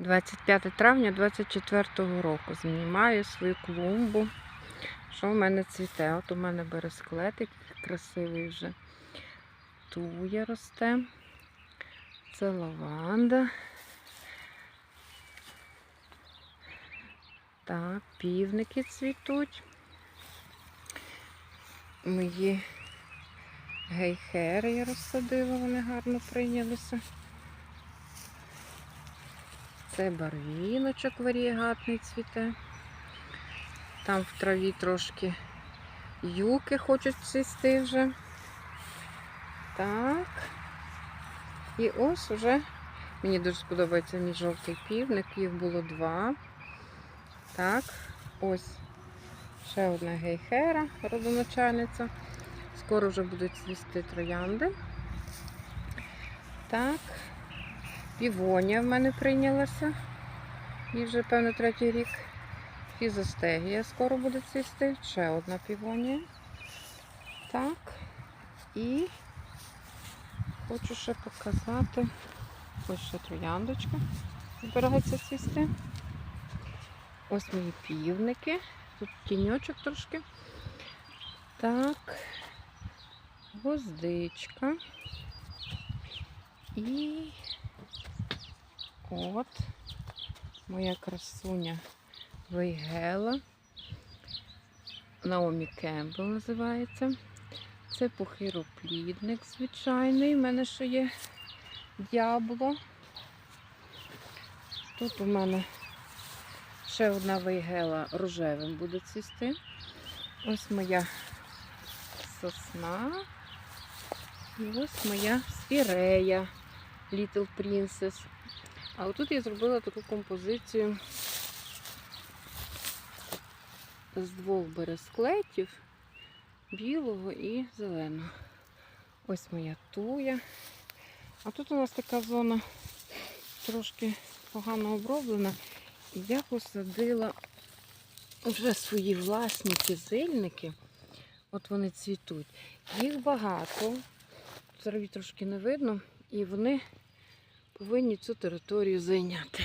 25 травня 24 року. Знімаю свою клумбу. Що в мене цвіте? От у мене бересклетик красивий вже. Туя росте. Це лаванда. Так, півники цвітуть. Мої гейхери я розсадила, вони гарно прийнялися. Це барвіночок варієгатний цвіте. Там в траві трошки юки хочуть цвісти вже. Так. І ось уже мені дуже сподобається мій жовтий півник, їх було два. Так, ось ще одна гейхера, родоначальниця. Скоро вже будуть цвісти троянди. Так, півонія в мене прийнялася. І вже, певно, третій рік. Фізостегія скоро буде цвісти. Ще одна півонія. Так. І хочу ще показати. Ось ще трояндочка збирається цвісти. Ось мої півники. Тут тіньочок трошки. Так. Гвоздичка. І от моя красуня Вейгела. Наомі Кембл називається. Це похироплідник звичайний. У мене ще є дябло. Тут у мене ще одна вейгела рожевим буде цвісти. Ось моя сосна. І ось моя спірея Little Princess. А отут я зробила таку композицію з двох бересклетів, білого і зеленого. Ось моя туя. А тут у нас така зона трошки погано оброблена. Я посадила вже свої власні кизильники. От вони цвітуть. Їх багато. Траві трошки не видно, і вони повинні цю територію зайняти.